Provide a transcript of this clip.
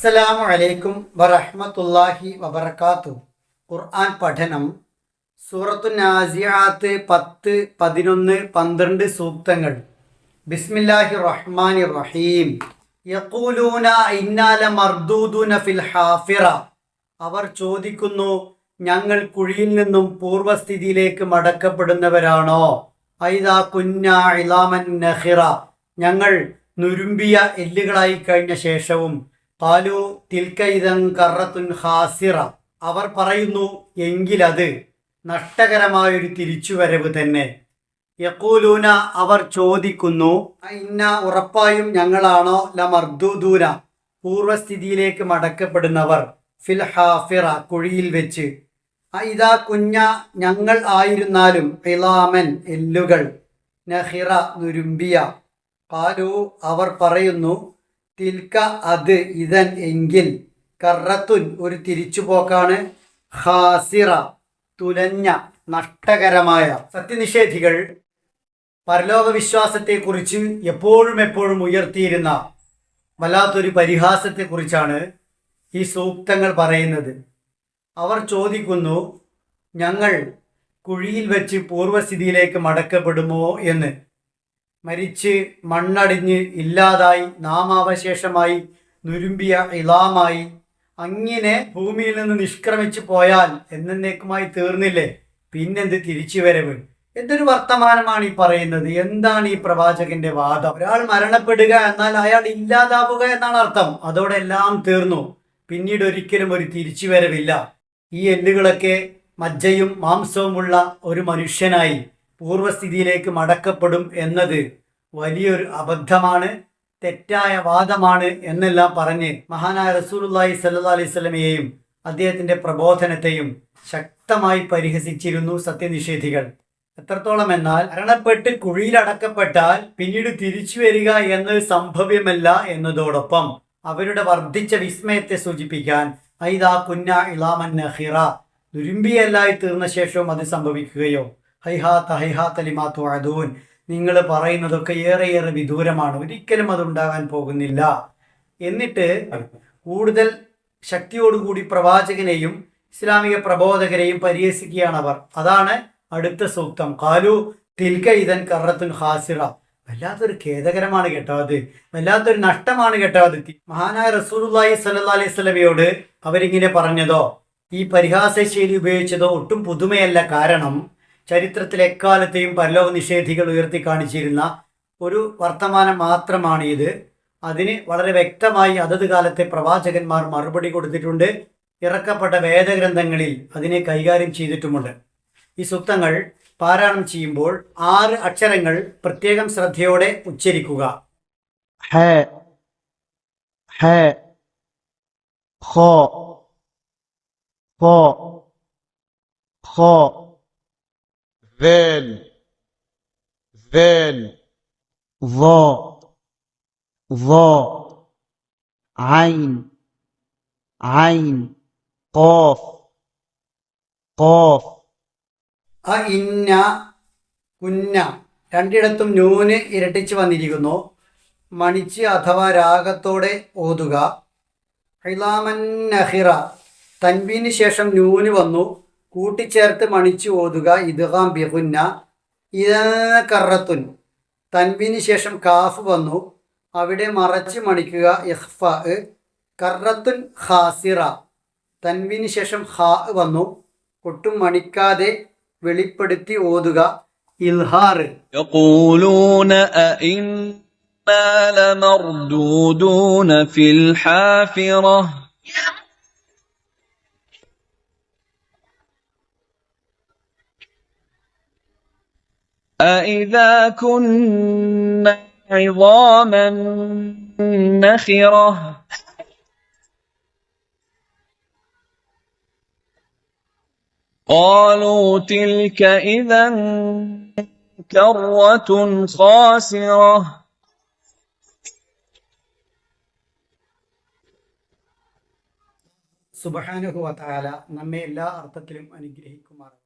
അസ്സലാമു അലൈക്കും വറഹ്മത്തുള്ളാഹി വബർക്കാത്തു ഖുർആൻ പഠനം. സൂറത്തു നാസിയാത്ത് പത്ത് പതിനൊന്ന് പന്ത്രണ്ട് സൂക്തങ്ങൾ. ബിസ്മില്ലാഹി റഹ്മാനി റഹീം യഖൂലൂന ഇന്നാല ലമർദൂദൂന ഫിൽ ഹാഫിറ. അവർ ചോദിക്കുന്നു ഞങ്ങൾ കുഴിയിൽ നിന്നും പൂർവസ്ഥിതിയിലേക്ക് മടക്കപ്പെടുന്നവരാണോ? ഐദാ കുന്ന ഇലാമൻ നഹിറ ഞങ്ങൾ നുരുമ്പിയ എല്ലുകളായി കഴിഞ്ഞ ശേഷവും പാലു തിൽക്കൈതം കറത്തുൻ ഹാസിറ അവർ പറയുന്നു എങ്കിലത് നഷ്ടകരമായൊരു തിരിച്ചുവരവ് തന്നെ. യക്കൂലൂന അവർ ചോദിക്കുന്നു ഇന്ന ഉറപ്പായും ഞങ്ങളാണോ? ലമർദൂദൂന. പൂർവസ്ഥിതിയിലേക്ക് മടക്കപ്പെടുന്നവർ ഫിൽ ഹാഫിറ കുഴിയിൽ വെച്ച്. ഇതാ കുഞ്ഞ ഞങ്ങൾ ആയിരുന്നാലും ഇലാമൻ എല്ലുകൾ നഹിറ നുരുമ്പിയ. പാലു അവർ പറയുന്നു തിൽക്ക അത് ഇതൻ എങ്കിൽ കറത്തുൻ ഒരു തിരിച്ചുപോക്കാണ് ഹാസിറ തുലഞ്ഞ നഷ്ടകരമായ സത്യനിഷേധികൾ. പരലോക വിശ്വാസത്തെക്കുറിച്ച് എപ്പോഴും എപ്പോഴും ഉയർത്തിയിരുന്ന വല്ലാത്തൊരു പരിഹാസത്തെക്കുറിച്ചാണ് ഈ സൂക്തങ്ങൾ പറയുന്നത്. അവർ ചോദിക്കുന്നു ഞങ്ങൾ കുഴിയിൽ വെച്ച് പൂർവസ്ഥിതിയിലേക്ക് മടക്കപ്പെടുമോ? എന്ന്. മരിച്ച് മണ്ണടിഞ്ഞ് ഇല്ലാതായി നാമാവശേഷമായി നുരുമ്പിയ ഇളാമായി അങ്ങനെ ഭൂമിയിൽ നിന്ന് നിഷ്ക്രമിച്ചു പോയാൽ എന്നേക്കുമായി തീർന്നില്ലേ? പിന്നെന്ത് തിരിച്ചു വരവ് എന്തൊരു വർത്തമാനമാണ് ഈ പറയുന്നത്? എന്താണ് ഈ പ്രവാചകന്റെ വാദം? ഒരാൾ മരണപ്പെടുക എന്നാൽ അയാൾ ഇല്ലാതാവുക എന്നാണ് അർത്ഥം. അതോടെ എല്ലാം തീർന്നു. പിന്നീട് ഒരിക്കലും ഒരു തിരിച്ചു വരവില്ല ഈ എല്ലുകളൊക്കെ മജ്ജയും മാംസവുമുള്ള ഒരു മനുഷ്യനായി. പൂർവസ്ഥിതിയിലേക്ക് മടക്കപ്പെടും എന്നത് വലിയൊരു അബദ്ധമാണ് തെറ്റായ വാദമാണ് എന്നെല്ലാം പറഞ്ഞ് മഹാനായ റസൂലുല്ലാഹി സല്ലാ അലൈഹി സ്വലമയെയും അദ്ദേഹത്തിന്റെ പ്രബോധനത്തെയും ശക്തമായി പരിഹസിച്ചിരുന്നു സത്യനിഷേധികൾ. എത്രത്തോളം എന്നാൽ മരണപ്പെട്ട് കുഴിയിലടക്കപ്പെട്ടാൽ പിന്നീട് തിരിച്ചു വരിക എന്നത് സംഭവ്യമല്ല എന്നതോടൊപ്പം അവരുടെ വർദ്ധിച്ച വിസ്മയത്തെ സൂചിപ്പിക്കാൻ ഐദാ കുന്ന ഇളാമൻ നഹിറ ദുരുമ്പിയല്ലായി തീർന്ന ശേഷവും അത് സംഭവിക്കുകയോ ഹൈഹാത്ത് ഹൈഹാത്ത് അലിമാത്തു അദൂൻ നിങ്ങൾ പറയുന്നതൊക്കെ ഏറെയേറെ വിദൂരമാണ്. ഒരിക്കലും അതുണ്ടാകാൻ പോകുന്നില്ല. എന്നിട്ട് കൂടുതൽ ശക്തിയോടുകൂടി പ്രവാചകനെയും ഇസ്ലാമിക പ്രബോധകരെയും പരിഹസിക്കുകയാണ് അവർ. അതാണ് അടുത്ത സൂക്തം. കാലു തിൽക്ക ഇതൻ കറത്തുൻ ഹാസിറ വല്ലാത്തൊരു ഖേദകരമാണ് കേട്ടോ അത്. വല്ലാത്തൊരു നഷ്ടമാണ് കേട്ടോ അത്. മഹാനായ റസൂലുല്ലാഹി സല്ലാ അലൈഹി സ്വലമയോട് അവരിങ്ങനെ പറഞ്ഞതോ ഈ പരിഹാസ ശൈലി ഉപയോഗിച്ചതോ ഒട്ടും പുതുമയല്ല കാരണം ചരിത്രത്തിൽ എക്കാലത്തെയും പരലോക നിഷേധികൾ ഉയർത്തി കാണിച്ചിരുന്ന ഒരു വർത്തമാനം മാത്രമാണ് ഇത് അതിന് വളരെ വ്യക്തമായി അതത് കാലത്തെ പ്രവാചകന്മാർ മറുപടി കൊടുത്തിട്ടുണ്ട്. ഇറക്കപ്പെട്ട വേദഗ്രന്ഥങ്ങളിൽ അതിനെ കൈകാര്യം ചെയ്തിട്ടുമുണ്ട്. ഈ സൂക്തങ്ങൾ പാരായണം ചെയ്യുമ്പോൾ ആറ് അക്ഷരങ്ങൾ പ്രത്യേകം ശ്രദ്ധയോടെ ഉച്ചരിക്കുക. ഹോ ഹ ഹ ذال ذال ظ ظ عين عين قاف قاف ആ ഇന്ന കുന്ന രണ്ടിടത്തും നൂന് ഇരട്ടിച്ച് വന്നിരിക്കുന്നു മണിച്ച് അഥവാ രാഗത്തോടെ ഓതുക ഹിലാമൻ നഹിറ തൻവീന് ശേഷം നൂന് വന്നു കൂട്ടിച്ചേർത്ത് മണിച്ച് ഓതുക ഇദ്ഗാം ബിഹുന്ന ഇത കറത്തുൻ തൻവീന് ശേഷം കാഫ് വന്നു അവിടെ മറച്ച് മണിക്കുക ഇഹ്ഫ കറത്തുൻ ഖാസിറ തൻവീന് ശേഷം ഹാ വന്നു ഒട്ടും മണിക്കാതെ വെളിപ്പെടുത്തി ഓതുക ഇൽഹാർ يقولون أئنا لمردودون في الحافرة أإذا كنا عظاما نخرة قالوا تلك إذا كرة خاسرة സുബഹാനുഹുവ താല നമ്മെ എല്ലാ അർത്ഥത്തിലും അനുഗ്രഹിക്കുമാറാണ്